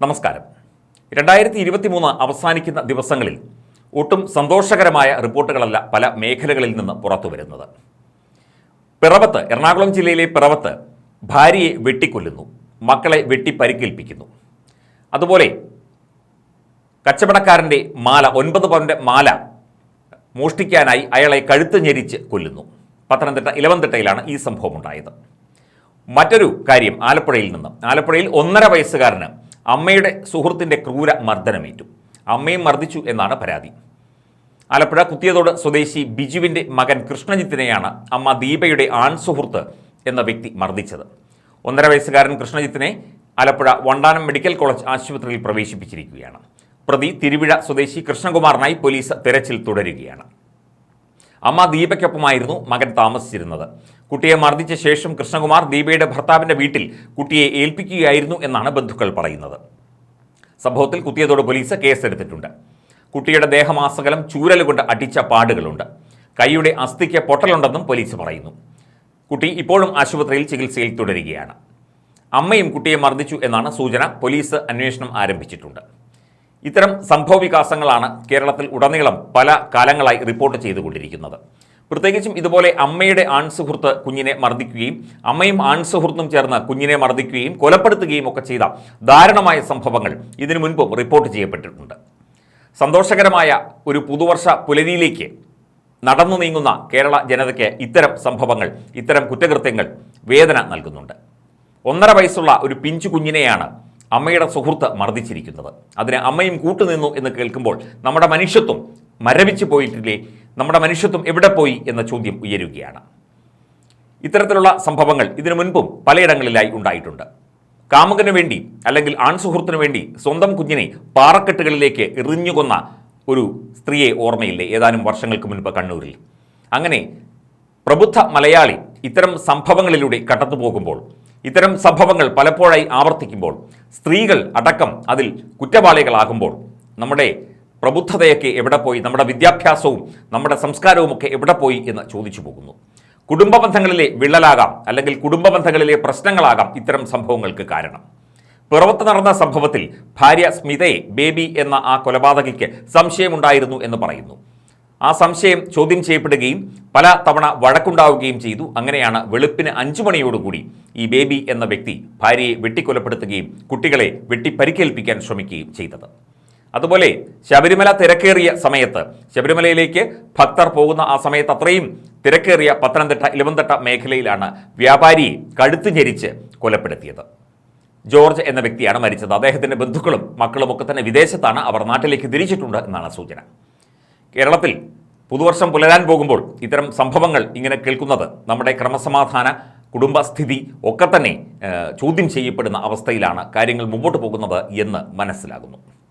നമസ്കാരം. രണ്ടായിരത്തി ഇരുപത്തി മൂന്ന് അവസാനിക്കുന്ന ദിവസങ്ങളിൽ ഒട്ടും സന്തോഷകരമായ റിപ്പോർട്ടുകളല്ല പല മേഖലകളിൽ നിന്ന് പുറത്തു വരുന്നത് പിറവത്ത് എറണാകുളം ജില്ലയിലെ പിറവത്ത് ഭാര്യയെ വെട്ടിക്കൊല്ലുന്നു മക്കളെ വെട്ടി പരിക്കേൽപ്പിക്കുന്നു അതുപോലെ കച്ചവടക്കാരന്റെ മാല ഒൻപത് പവന്റെ മാല മോഷ്ടിക്കാനായി അയാളെ കഴുത്ത് ഞെരിച്ച് കൊല്ലുന്നു. പത്തനംതിട്ട ഇലവന്തിട്ടയിലാണ് ഈ സംഭവം ഉണ്ടായത് മറ്റൊരു കാര്യം ആലപ്പുഴയിൽ നിന്ന്. ആലപ്പുഴയിൽ ഒന്നര വയസ്സുകാരന് അമ്മയുടെ സുഹൃത്തിന്റെ ക്രൂര മർദ്ദനമേറ്റു. അമ്മയും മർദ്ദിച്ചു എന്നാണ് പരാതി. ആലപ്പുഴ കുത്തിയതോട് സ്വദേശി ബിജുവിന്റെ മകൻ കൃഷ്ണജിത്തിനെയാണ് അമ്മ ദീപയുടെ ആൺ സുഹൃത്ത് എന്ന വ്യക്തി മർദ്ദിച്ചത്. ഒന്നര വയസ്സുകാരൻ കൃഷ്ണജിത്തിനെ ആലപ്പുഴ വണ്ടാനം മെഡിക്കൽ കോളേജ് ആശുപത്രിയിൽ പ്രവേശിപ്പിച്ചിരിക്കുകയാണ്. പ്രതി തിരുവിഴ സ്വദേശി കൃഷ്ണകുമാറിനായി പോലീസ് തെരച്ചിൽ തുടരുകയാണ്. അമ്മ ദീപയ്ക്കൊപ്പമായിരുന്നു മകൻ താമസിച്ചിരുന്നത്. കുട്ടിയെ മർദ്ദിച്ച ശേഷം കൃഷ്ണകുമാർ ദീപയുടെ ഭർത്താവിന്റെ വീട്ടിൽ കുട്ടിയെ ഏൽപ്പിക്കുകയായിരുന്നു എന്നാണ് ബന്ധുക്കൾ പറയുന്നത്. സംഭവത്തിൽ കുത്തിയതോട് പോലീസ് കേസെടുത്തിട്ടുണ്ട്. കുട്ടിയുടെ ദേഹമാസകലം ചൂരലുകൊണ്ട് അടിച്ച പാടുകളുണ്ട്. കൈയുടെ അസ്ഥിക്ക് പൊട്ടലുണ്ടെന്നും പോലീസ് പറയുന്നു. കുട്ടി ഇപ്പോഴും ആശുപത്രിയിൽ ചികിത്സയിൽ തുടരുകയാണ്. അമ്മയും കുട്ടിയെ മർദ്ദിച്ചു എന്നാണ് സൂചന. പോലീസ് അന്വേഷണം ആരംഭിച്ചിട്ടുണ്ട്. ഇത്തരം സംഭവ വികാസങ്ങളാണ് കേരളത്തിൽ ഉടനീളം പല കാലങ്ങളായി റിപ്പോർട്ട് ചെയ്തുകൊണ്ടിരിക്കുന്നത്. പ്രത്യേകിച്ചും ഇതുപോലെ അമ്മയുടെ ആൺസുഹൃത്ത് കുഞ്ഞിനെ മർദ്ദിക്കുകയും അമ്മയും ആൺസുഹൃത്തും ചേർന്ന് കുഞ്ഞിനെ മർദ്ദിക്കുകയും കൊലപ്പെടുത്തുകയും ഒക്കെ ചെയ്ത ദാരുണമായ സംഭവങ്ങൾ ഇതിനു മുൻപും റിപ്പോർട്ട് ചെയ്യപ്പെട്ടിട്ടുണ്ട്. സന്തോഷകരമായ ഒരു പുതുവർഷ പുലരിയിലേക്ക് നടന്നു നീങ്ങുന്ന കേരള ജനതയ്ക്ക് ഇത്തരം സംഭവങ്ങൾ ഇത്തരം കുറ്റകൃത്യങ്ങൾ വേദന നൽകുന്നുണ്ട്. ഒന്നര വയസ്സുള്ള ഒരു പിഞ്ചു കുഞ്ഞിനെയാണ് അമ്മയുടെ സുഹൃത്ത് മർദ്ദിച്ചിരിക്കുന്നത്. അതിന് അമ്മയും കൂട്ടുനിന്നു എന്ന് കേൾക്കുമ്പോൾ നമ്മുടെ മനുഷ്യത്വം മരവിച്ചു പോയിട്ടില്ലേ? നമ്മുടെ മനുഷ്യത്വം എവിടെ പോയി എന്ന ചോദ്യം ഉയരുകയാണ്. ഇത്തരത്തിലുള്ള സംഭവങ്ങൾ ഇതിനു മുൻപും പലയിടങ്ങളിലായി ഉണ്ടായിട്ടുണ്ട്. കാമുകന് വേണ്ടി അല്ലെങ്കിൽ ആൺസുഹൃത്തിനു വേണ്ടി സ്വന്തം കുഞ്ഞിനെ പാറക്കെട്ടുകളിലേക്ക് എറിഞ്ഞുകൊന്ന ഒരു സ്ത്രീയെ ഓർമ്മയില്ലേ ഏതാനും വർഷങ്ങൾക്ക് മുൻപ് കണ്ണൂരിൽ. അങ്ങനെ പ്രബുദ്ധ മലയാളി ഇത്തരം സംഭവങ്ങളിലൂടെ കടന്നു പോകുമ്പോൾ ഇത്തരം സംഭവങ്ങൾ പലപ്പോഴായി ആവർത്തിക്കുമ്പോൾ സ്ത്രീകൾ അടക്കം അതിൽ കുറ്റവാളികളാകുമ്പോൾ നമ്മുടെ പ്രബുദ്ധതയൊക്കെ എവിടെ പോയി നമ്മുടെ വിദ്യാഭ്യാസവും നമ്മുടെ സംസ്കാരവും ഒക്കെ എവിടെ പോയി എന്ന് ചോദിച്ചു പോകുന്നു. കുടുംബ ബന്ധങ്ങളിലെ വിള്ളലാകാം അല്ലെങ്കിൽ കുടുംബ ബന്ധങ്ങളിലെ പ്രശ്നങ്ങളാകാം ഇത്തരം സംഭവങ്ങൾക്ക് കാരണം. പിറവത്ത് നടന്ന സംഭവത്തിൽ ഭാര്യ സ്മിതയെ ബേബി എന്ന ആ കൊലപാതകയ്ക്ക് സംശയമുണ്ടായിരുന്നു എന്ന് പറയുന്നു. ആ സംശയം ചോദ്യം ചെയ്യപ്പെടുകയും പല തവണ വഴക്കുണ്ടാവുകയും ചെയ്തു. അങ്ങനെയാണ് വെളുപ്പിന് അഞ്ചു മണിയോടുകൂടി ഈ ബേബി എന്ന വ്യക്തി ഭാര്യയെ വെട്ടിക്കൊലപ്പെടുത്തുകയും കുട്ടികളെ വെട്ടിപ്പരിക്കേൽപ്പിക്കാൻ ശ്രമിക്കുകയും ചെയ്തത്. അതുപോലെ ശബരിമല തിരക്കേറിയ സമയത്ത് ശബരിമലയിലേക്ക് ഭക്തർ പോകുന്ന ആ സമയത്ത് അത്രയും തിരക്കേറിയ പത്തനംതിട്ട ഇലവന്തട്ട മേഖലയിലാണ് വ്യാപാരിയെ കഴുത്തു ഞെരിച്ച് കൊലപ്പെടുത്തിയത്. ജോർജ് എന്ന വ്യക്തിയാണ് മരിച്ചത്. അദ്ദേഹത്തിന്റെ ബന്ധുക്കളും മക്കളും ഒക്കെ തന്നെ വിദേശത്താണ്. അവർ നാട്ടിലേക്ക് തിരിച്ചിട്ടുണ്ട് എന്നാണ് സൂചന. കേരളത്തിൽ പുതുവർഷം പുലരാൻ പോകുമ്പോൾ ഇത്തരം സംഭവങ്ങൾ ഇങ്ങനെ കേൾക്കുന്നത് നമ്മുടെ ക്രമസമാധാന കുടുംബസ്ഥിതി ഒക്കെ തന്നെ ചോദ്യം ചെയ്യപ്പെടുന്ന അവസ്ഥയിലാണ് കാര്യങ്ങൾ മുമ്പോട്ട് പോകുന്നത് എന്ന് മനസ്സിലാകുന്നു.